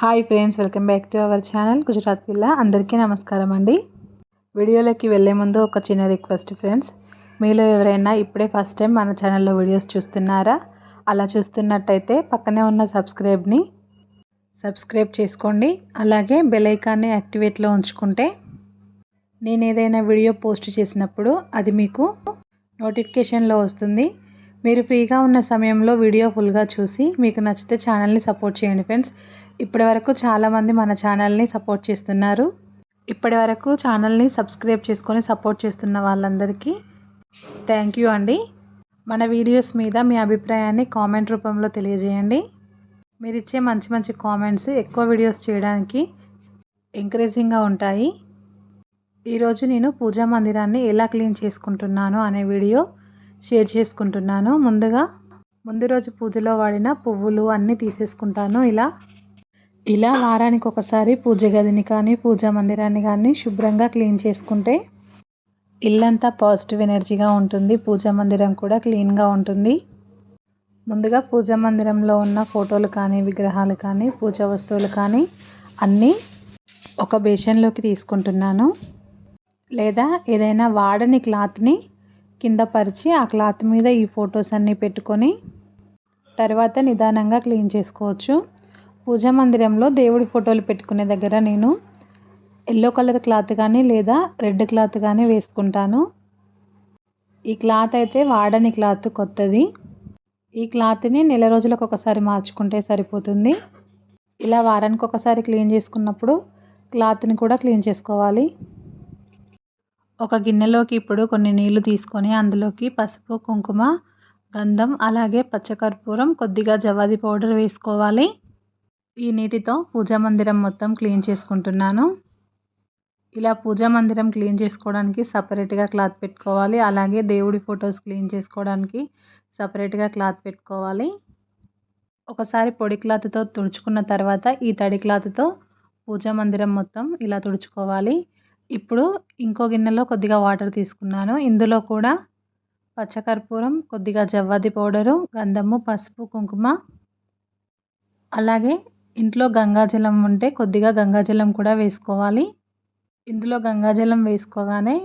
Hi friends welcome back to our channel Gujarat పిల్ల. అందరికీ నమస్కారం అండి. వీడియోలోకి వెళ్ళే ముందు ఒక చిన్న రిక్వెస్ట్ ఫ్రెండ్స్. మీలో ఎవరైనా ఇప్పుడే ఫస్ట్ టైం మన ఛానల్లో వీడియోస్ చూస్తున్నారా? అలా చూస్తున్నట్టయితే పక్కనే ఉన్న సబ్స్క్రైబ్ని సబ్స్క్రైబ్ చేసుకోండి. అలాగే బెల్ ఐకాన్ని యాక్టివేట్లో ఉంచుకుంటే నేను ఏదైనా వీడియో పోస్ట్ చేసినప్పుడు అది మీకు నోటిఫికేషన్లో వస్తుంది. మీరు ఫ్రీగా ఉన్న సమయంలో వీడియో ఫుల్గా చూసి మీకు నచ్చితే ఛానల్ని సపోర్ట్ చేయండి ఫ్రెండ్స్. ఇప్పటి వరకు చాలామంది మన ఛానల్ని సపోర్ట్ చేస్తున్నారు. ఇప్పటి వరకు ఛానల్ని సబ్స్క్రైబ్ చేసుకొని సపోర్ట్ చేస్తున్న వాళ్ళందరికీ థ్యాంక్ యూ అండి. మన వీడియోస్ మీద మీ అభిప్రాయాన్ని కామెంట్ రూపంలో తెలియజేయండి. మీరు ఇచ్చే మంచి మంచి కామెంట్స్ ఎక్కువ వీడియోస్ చేయడానికి ఎంకరేజింగ్గా ఉంటాయి. ఈరోజు నేను పూజా మందిరాన్ని ఎలా క్లీన్ చేసుకుంటున్నాను అనే వీడియో షేర్ చేసుకుంటున్నాను. ముందుగా ముందు రోజు పూజలో వాడిన పువ్వులు అన్నీ తీసేసుకుంటాను ఇలా. ఇలా వారానికి ఒకసారి పూజ గదిని కానీ పూజా మందిరాన్ని కానీ శుభ్రంగా క్లీన్ చేసుకుంటే ఇల్లంతా పాజిటివ్ ఎనర్జీగా ఉంటుంది. పూజా మందిరం కూడా క్లీన్గా ఉంటుంది. ముందుగా పూజా మందిరంలో ఉన్న ఫోటోలు కానీ విగ్రహాలు కానీ పూజా వస్తువులు కానీ అన్నీ ఒక బేషన్లోకి తీసుకుంటున్నాను. లేదా ఏదైనా వాడని క్లాత్ని కింద పరిచి ఆ క్లాత్ మీద ఈ ఫొటోస్ అన్నీ పెట్టుకొని తర్వాత నిదానంగా క్లీన్ చేసుకోవచ్చు. పూజా మందిరంలో దేవుడి ఫోటోలు పెట్టుకునే దగ్గర నేను ఎల్లో కలర్ క్లాత్ కానీ లేదా రెడ్ క్లాత్ కానీ వేసుకుంటాను. ఈ క్లాత్ అయితే వాడని క్లాత్ కొత్తది. ఈ క్లాత్ని నెల రోజులకు ఒకసారి మార్చుకుంటే సరిపోతుంది. ఇలా వారానికి ఒకసారి క్లీన్ చేసుకున్నప్పుడు క్లాత్ని కూడా క్లీన్ చేసుకోవాలి. ఒక గిన్నెలోకి ఇప్పుడు కొన్ని నీళ్ళు తీసుకొని అందులోకి పసుపు కుంకుమ గంధం అలాగే పచ్చకర్పూరం కొద్దిగా జవాది పౌడర్ వేసుకోవాలి. ఈ నీటితో పూజా మందిరం మొత్తం క్లీన్ చేసుకుంటున్నాను. ఇలా పూజా మందిరం క్లీన్ చేసుకోవడానికి సపరేట్గా క్లాత్ పెట్టుకోవాలి. అలాగే దేవుడి ఫొటోస్ క్లీన్ చేసుకోవడానికి సపరేట్గా క్లాత్ పెట్టుకోవాలి. ఒకసారి పొడి క్లాత్తో తుడుచుకున్న తర్వాత ఈ తడి క్లాత్తో పూజా మందిరం మొత్తం ఇలా తుడుచుకోవాలి. ఇప్పుడు ఇంకో గిన్నెలో కొద్దిగా వాటర్ తీసుకున్నాను. ఇందులో కూడా పచ్చకర్పూరం కొద్దిగా జవ్వాది పౌడరు గంధము పసుపు కుంకుమ. అలాగే ఇంట్లో గంగాజలం ఉంటే కొద్దిగా గంగాజలం కూడా వేసుకోవాలి. ఇందులో గంగాజలం వేసుకోగానే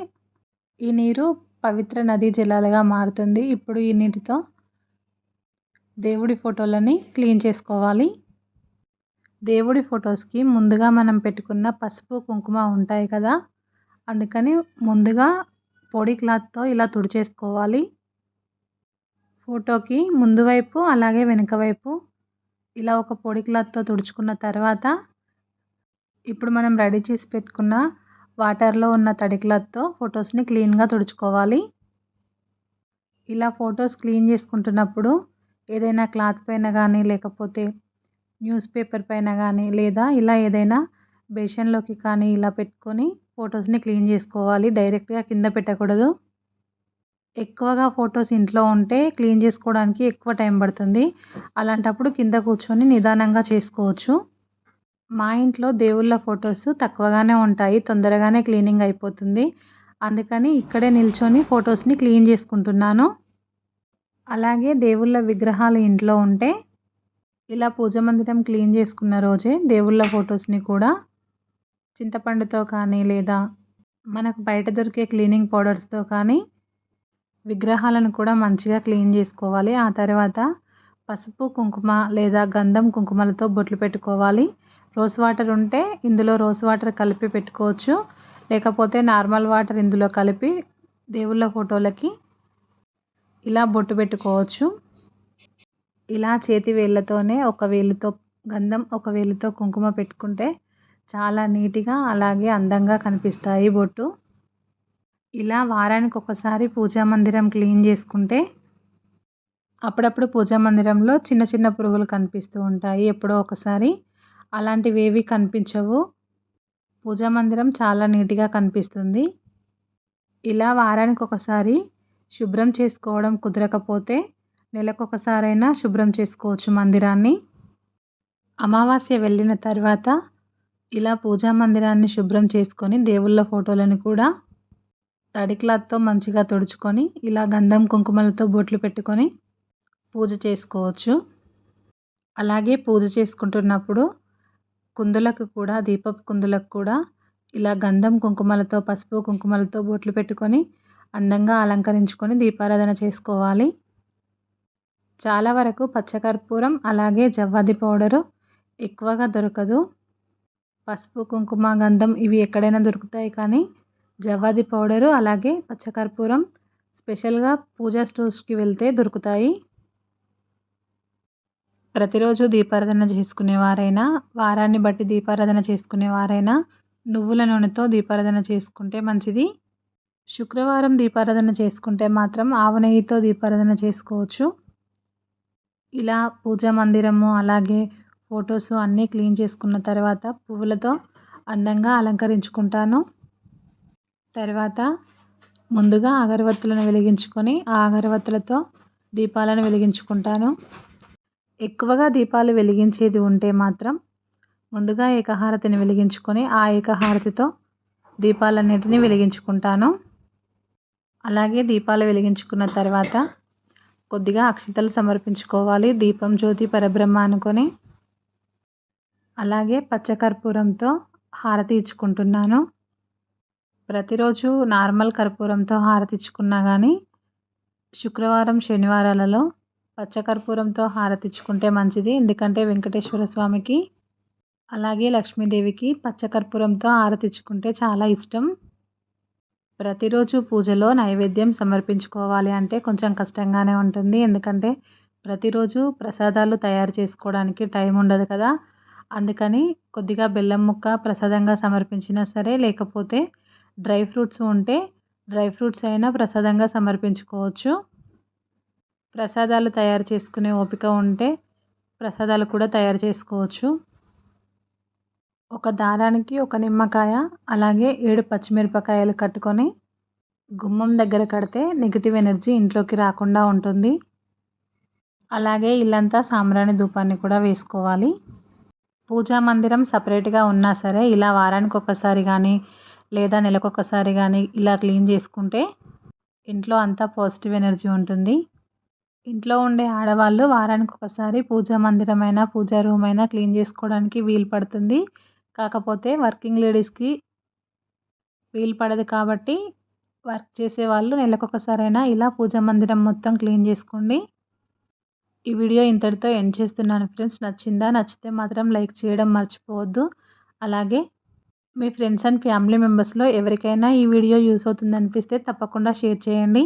ఈ నీరు పవిత్ర నదీ జలాలుగా మారుతుంది. ఇప్పుడు ఈ నీటితో దేవుడి ఫోటోలని క్లీన్ చేసుకోవాలి. దేవుడి ఫొటోస్కి ముందుగా మనం పెట్టుకున్న పసుపు కుంకుమ ఉంటాయి కదా? అందుకని ముందుగా పొడి క్లాత్తో ఇలా తుడిచేసుకోవాలి. ఫోటోకి ముందు వైపు అలాగే వెనుక వైపు ఇలా ఒక పొడి క్లాత్తో తుడుచుకున్న తర్వాత ఇప్పుడు మనం రెడీ చేసి పెట్టుకున్న వాటర్లో ఉన్న తడి క్లాత్తో ఫొటోస్ని క్లీన్గా తుడుచుకోవాలి. ఇలా ఫొటోస్ క్లీన్ చేసుకుంటున్నప్పుడు ఏదైనా క్లాత్ పైన కానీ లేకపోతే న్యూస్ పేపర్ పైన కానీ లేదా ఇలా ఏదైనా బేషన్లోకి కానీ ఇలా పెట్టుకొని ఫొటోస్ని క్లీన్ చేసుకోవాలి. డైరెక్ట్గా కింద పెట్టకూడదు. ఎక్కువగా ఫొటోస్ ఇంట్లో ఉంటే క్లీన్ చేసుకోవడానికి ఎక్కువ టైం పడుతుంది. అలాంటప్పుడు కింద కూర్చొని నిదానంగా చేసుకోవచ్చు. మా ఇంట్లో దేవుళ్ళ ఫొటోస్ తక్కువగానే ఉంటాయి. తొందరగానే క్లీనింగ్ అయిపోతుంది. అందుకని ఇక్కడే నిల్చొని ఫొటోస్ని క్లీన్ చేసుకుంటున్నాను. అలాగే దేవుళ్ళ విగ్రహాలు ఇంట్లో ఉంటే ఇలా పూజ మందిరం క్లీన్ చేసుకున్న రోజే దేవుళ్ళ ఫొటోస్ని కూడా చింతపండుతో కానీ లేదా మనకు బయట దొరికే క్లీనింగ్ పౌడర్స్తో కానీ విగ్రహాలను కూడా మంచిగా క్లీన్ చేసుకోవాలి. ఆ తర్వాత పసుపు కుంకుమ లేదా గంధం కుంకుమలతో బొట్లు పెట్టుకోవాలి. రోజ్ వాటర్ ఉంటే ఇందులో రోజ్ వాటర్ కలిపి పెట్టుకోవచ్చు. లేకపోతే నార్మల్ వాటర్ ఇందులో కలిపి దేవుళ్ళ ఫోటోలకి ఇలా బొట్టు పెట్టుకోవచ్చు. ఇలా చేతి వేళ్ళతోనే ఒక వేలుతో గంధం ఒక వేలుతో కుంకుమ పెట్టుకుంటే చాలా నీట్గా అలాగే అందంగా కనిపిస్తాయి బొట్టు. ఇలా వారానికి ఒకసారి పూజా మందిరం క్లీన్ చేసుకుంటే అప్పుడప్పుడు పూజా మందిరంలో చిన్న చిన్న పురుగులు కనిపిస్తూ ఉంటాయి ఎప్పుడో ఒకసారి. అలాంటివి ఏవి కనిపించవు. పూజా మందిరం చాలా నీట్గా కనిపిస్తుంది. ఇలా వారానికి ఒకసారి శుభ్రం చేసుకోవడం కుదరకపోతే నెలకొకసారైనా శుభ్రం చేసుకోవచ్చు మందిరాన్ని. అమావాస్య వెళ్ళిన తర్వాత ఇలా పూజా మందిరాన్ని శుభ్రం చేసుకొని దేవుళ్ళ ఫోటోలను కూడా తడి క్లాత్తో మంచిగా తుడుచుకొని ఇలా గంధం కుంకుమలతో బొట్లు పెట్టుకొని పూజ చేసుకోవచ్చు. అలాగే పూజ చేసుకుంటున్నప్పుడు కుందులకు కూడా దీపపు కుందులకు కూడా ఇలా గంధం కుంకుమలతో పసుపు కుంకుమలతో బొట్లు పెట్టుకొని అందంగా అలంకరించుకొని దీపారాధన చేసుకోవాలి. చాలా వరకు పచ్చకర్పూరం అలాగే జవ్వాది పౌడరు ఎక్కువగా దొరకదు. పసుపు కుంకుమ గంధం ఇవి ఎక్కడైనా దొరుకుతాయి కానీ జవ్వాది పౌడరు అలాగే పచ్చకర్పూరం స్పెషల్గా పూజా స్టోర్స్కి వెళ్తే దొరుకుతాయి. ప్రతిరోజు దీపారాధన చేసుకునేవారైనా వారాన్ని బట్టి దీపారాధన చేసుకునేవారైనా నువ్వుల నూనెతో దీపారాధన చేసుకుంటే మంచిది. శుక్రవారం దీపారాధన చేసుకుంటే మాత్రం ఆవు నెయ్యితో దీపారాధన చేసుకోవచ్చు. ఇలా పూజా మందిరము అలాగే ఫొటోస్ అన్నీ క్లీన్ చేసుకున్న తర్వాత పువ్వులతో అందంగా అలంకరించుకుంటాను. తర్వాత ముందుగా అగరవత్తులను వెలిగించుకొని ఆ అగరవత్తులతో దీపాలను వెలిగించుకుంటాను. ఎక్కువగా దీపాలు వెలిగించేది ఉంటే మాత్రం ముందుగా ఏకహారతిని వెలిగించుకొని ఆ ఏకహారతితో దీపాలన్నిటిని వెలిగించుకుంటాను. అలాగే దీపాలు వెలిగించుకున్న తర్వాత కొద్దిగా అక్షతలు సమర్పించుకోవాలి. దీపం జ్యోతి పరబ్రహ్మ అనుకొని అలాగే పచ్చకర్పూరంతో హారతి ఇచ్చుకుంటున్నాను. ప్రతిరోజు నార్మల్ కర్పూరంతో హారతి ఇచ్చుకున్నా కానీ శుక్రవారం శనివారాలలో పచ్చకర్పూరంతో హారతి ఇచ్చుకుంటే మంచిది. ఎందుకంటే వెంకటేశ్వర స్వామికి అలాగే లక్ష్మీదేవికి పచ్చకర్పూరంతో హారతి ఇచ్చుకుంటే చాలా ఇష్టం. ప్రతిరోజు పూజలో నైవేద్యం సమర్పించుకోవాలి అంటే కొంచెం కష్టంగానే ఉంటుంది. ఎందుకంటే ప్రతిరోజు ప్రసాదాలు తయారు చేసుకోవడానికి టైం ఉండదు కదా. అందుకని కొద్దిగా బెల్లం ముక్క ప్రసాదంగా సమర్పించినా సరే లేకపోతే డ్రై ఫ్రూట్స్ ఉంటే డ్రై ఫ్రూట్స్ అయినా ప్రసాదంగా సమర్పించుకోవచ్చు. ప్రసాదాలు తయారు చేసుకునే ఓపిక ఉంటే ప్రసాదాలు కూడా తయారు చేసుకోవచ్చు. ఒక దారానికి ఒక నిమ్మకాయ అలాగే ఏడు పచ్చిమిరపకాయలు కట్టుకొని గుమ్మం దగ్గర కడితే నెగిటివ్ ఎనర్జీ ఇంట్లోకి రాకుండా ఉంటుంది. అలాగే ఇల్లంతా సాంబ్రాణి ధూపాన్ని కూడా వేసుకోవాలి. పూజా మందిరం సపరేట్గా ఉన్నా సరే ఇలా వారానికి ఒకసారి కానీ లేదా నెలకొకసారి కానీ ఇలా క్లీన్ చేసుకుంటే ఇంట్లో అంతా పాజిటివ్ ఎనర్జీ ఉంటుంది. ఇంట్లో ఉండే ఆడవాళ్ళు వారానికి ఒకసారి పూజా మందిరమైనా పూజా రూమ్ అయినా క్లీన్ చేసుకోవడానికి వీలు పడుతుంది. కాకపోతే వర్కింగ్ లేడీస్కి వీలు పడదు కాబట్టి వర్క్ చేసే వాళ్ళు నెలకొకసారైనా ఇలా పూజా మందిరం మొత్తం క్లీన్ చేసుకోండి. ఈ వీడియో ఇంతటితో ఎండ్ చేస్తున్నాను ఫ్రెండ్స్. నచ్చిందా? నచ్చితే మాత్రం లైక్ చేయడం మర్చిపోవద్దు. అలాగే మీ ఫ్రెండ్స్ అండ్ ఫ్యామిలీ మెంబర్స్లో ఎవరికైనా ఈ వీడియో యూస్ అవుతుంది అనిపిస్తే తప్పకుండా షేర్ చేయండి.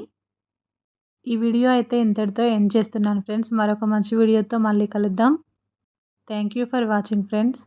ఈ వీడియో అయితే ఇంతటితో ఎండ్ చేస్తున్నాను ఫ్రెండ్స్. మరొక మంచి వీడియోతో మళ్ళీ కలుద్దాం. Thank you for watching friends.